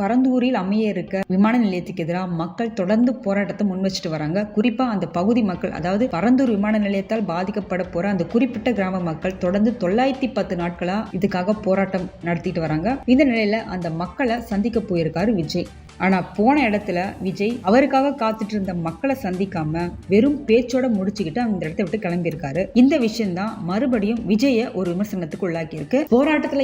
பரந்தூரில் அமைய இருக்க விமான நிலையத்துக்கு எதிராக மக்கள் தொடர்ந்து போராட்டத்தை முன் வச்சுட்டு வராங்க. குறிப்பா அந்த பகுதி மக்கள் அதாவது பரந்தூர் விமான நிலையத்தால் பாதிக்கப்பட போற அந்த குறிப்பிட்ட கிராம மக்கள் தொடர்ந்து தொள்ளாயிரத்தி பத்து நாட்களா இதுக்காக போராட்டம் நடத்திட்டு வராங்க. இந்த நிலையில அந்த மக்களை சந்திக்க போயிருக்காரு விஜய். ஆனால் போன இடத்துல விஜய் அவருக்காக காத்துட்டு இருந்த மக்களை சந்திக்காம வெறும் பேச்சோட முடிச்சுக்கிட்டு அந்த இடத்த விட்டு கிளம்பியிருக்காரு. இந்த விஷயம்தான் மறுபடியும் விஜய ஒரு விமர்சனத்துக்கு உள்ளாக்கி இருக்கு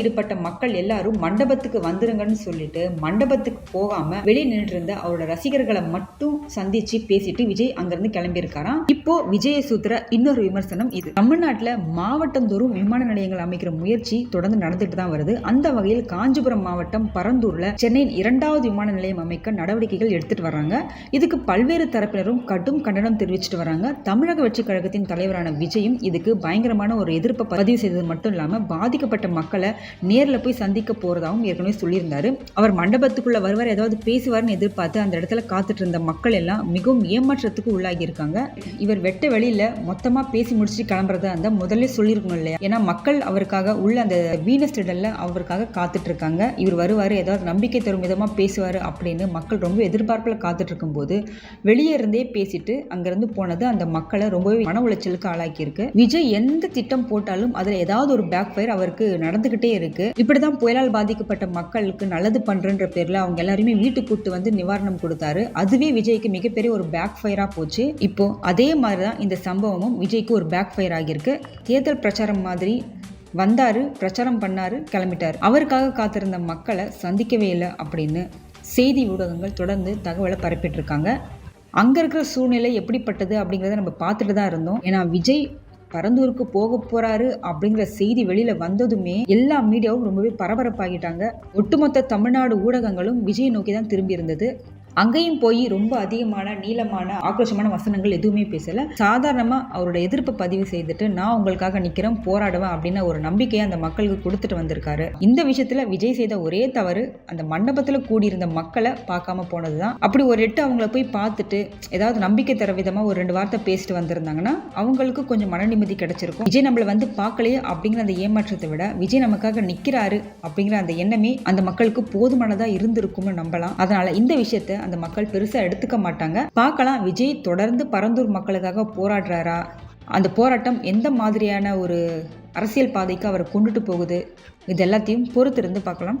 ஈடுபட்ட மக்கள் எல்லாரும் மண்டபத்துக்கு வந்துருங்கன்னு சொல்லிட்டு மண்டபத்துக்கு போகாம வெளியே நின்று இருந்த அவரோட ரசிகர்களை மட்டும் சந்திச்சு பேசிட்டு விஜய் அங்கிருந்து கிளம்பியிருக்காராம். இப்போ விஜய சூத்திர இன்னொரு விமர்சனம் இது. தமிழ்நாட்டில் மாவட்டந்தோறும் விமான நிலையங்கள் அமைக்கிற முயற்சி தொடர்ந்து நடந்துட்டு தான் வருது. அந்த வகையில் காஞ்சிபுரம் மாவட்டம் பரந்தூர்ல சென்னையின் இரண்டாவது விமான நிலையம் அமைக்க நடவடிக்கைகள் எடுத்துட்டு வராங்க இதுக்கு பல்வேறு தரப்பினரும் கடும் கண்டனம் தெரிவிச்சுட்டு வராங்க தமிழக வெற்றி கழகத்தின் தலைவரான விஜயும் இதுக்கு பயங்கரமான ஒரு எதிர்ப்பை பதிவு செய்தது மட்டும் இல்லாமல் பாதிக்கப்பட்ட மக்களை நேரில் போய் சந்திக்க போறதாகவும் ஏற்கனவே சொல்லியிருந்தாரு. அவர் மண்டபத்துக்குள்ள வருவார் ஏதாவது பேசுவார்னு எதிர்பார்த்து அந்த இடத்துல காத்துட்டு இருந்த மக்கள் எல்லாம் மிகவும் ஏமாற்றத்துக்கு உள்ளாகி இருக்காங்க. இவர் வெட்ட வெளியில மொத்தமா பேசி முடிச்சு கிளம்புறதா அந்த முதல்ல சொல்லியிருக்கணும் இல்லையா? ஏன்னா மக்கள் அவருக்காக உள்ள அந்த வீனஸ் திடல்ல அவருக்காக காத்துட்டு இருக்காங்க. இவர் வருவார் ஏதாவது நம்பிக்கை தரும் விதமா அப்படி அப்படின்னு மக்கள் ரொம்ப எதிர்பார்ப்பில் காத்துட்டு இருக்கும்போது வெளியே இருந்தே பேசிட்டு அங்கேருந்து போனது அந்த மக்களை ரொம்பவே மன உளைச்சலுக்கு ஆளாக்கியிருக்கு. விஜய் எந்த திட்டம் போட்டாலும் அதில் ஏதாவது ஒரு பேக் ஃபயர் அவருக்கு நடந்துக்கிட்டே இருக்கு. இப்படிதான் புயலால் பாதிக்கப்பட்ட மக்களுக்கு நல்லது பண்றன்ற பேர்ல அவங்க எல்லாருமே வீட்டுக்கு கூட்டு வந்து நிவாரணம் கொடுத்தாரு. அதுவே விஜய்க்கு மிகப்பெரிய ஒரு பேக் ஃபயரா போச்சு. இப்போ அதே மாதிரி தான் இந்த சம்பவமும் விஜய்க்கு ஒரு பேக் ஃபயர் ஆகியிருக்கு. தேர்தல் பிரச்சாரம் மாதிரி வந்தாரு பிரச்சாரம் பண்ணாரு கிளம்பிட்டார். அவருக்காக காத்திருந்த மக்களை சந்திக்கவே இல்லை அப்படின்னு செய்தி ஊடகங்கள் தொடர்ந்து தகவலை பரப்பிட்டு இருக்காங்க அங்கே இருக்கிற சூழ்நிலை எப்படிப்பட்டது அப்படிங்கிறத நம்ம பார்த்துட்டு தான் இருந்தோம். ஏன்னா விஜய் பரந்தூருக்கு போக போறாரு அப்படிங்கிற செய்தி வெளியில வந்ததுமே எல்லா மீடியாவும் ரொம்பவே பரபரப்பாகிட்டாங்க. ஒட்டுமொத்த தமிழ்நாடு ஊடகங்களும் விஜய் நோக்கி தான் திரும்பி இருந்தது. அங்கேயும் போய் ரொம்ப அதிகமான நீளமான ஆக்ரோஷமான வசனங்கள் எதுவுமே பேசல. சாதாரணமா அவரோட எதிர்ப்பை பதிவு செய்துட்டு நான் உங்களுக்காக நிக்கிறேன் போராடுவேன் அப்படின்னு ஒரு நம்பிக்கையை அந்த மக்களுக்கு கொடுத்துட்டு வந்திருக்காரு. இந்த விஷயத்துல விஜய் செய்த ஒரே தவறு அந்த மண்டபத்துல கூடியிருந்த மக்களை பார்க்காம போனதுதான். அப்படி ஒரு எட்டு அவங்கள போய் பார்த்துட்டு ஏதாவது நம்பிக்கை தர விதமா ஒரு ரெண்டு வார்த்தை பேசிட்டு வந்திருந்தாங்கன்னா அவங்களுக்கு கொஞ்சம் மன நிம்மதி கிடைச்சிருக்கும். விஜய் நம்மளை வந்து பார்க்கலையே அப்படிங்கிற அந்த ஏமாற்றத்தை விட விஜய் நமக்காக நிக்கிறாரு அப்படிங்கிற அந்த எண்ணமே அந்த மக்களுக்கு போதுமானதா இருந்திருக்கும்னு நம்பலாம். அதனால இந்த விஷயத்த அந்த மக்கள் பெருசா எடுத்துக்க மாட்டாங்க. பார்க்கலாம் விஜய் தொடர்ந்து பரந்தூர் மக்களுக்காக போராடுறாரா? அந்த போராட்டம் எந்த மாதிரியான ஒரு அரசியல் பாதைக்கு அவரை கொண்டுட்டு போகுது? இது எல்லாத்தையும் பொறுத்திருந்து பார்க்கலாம்.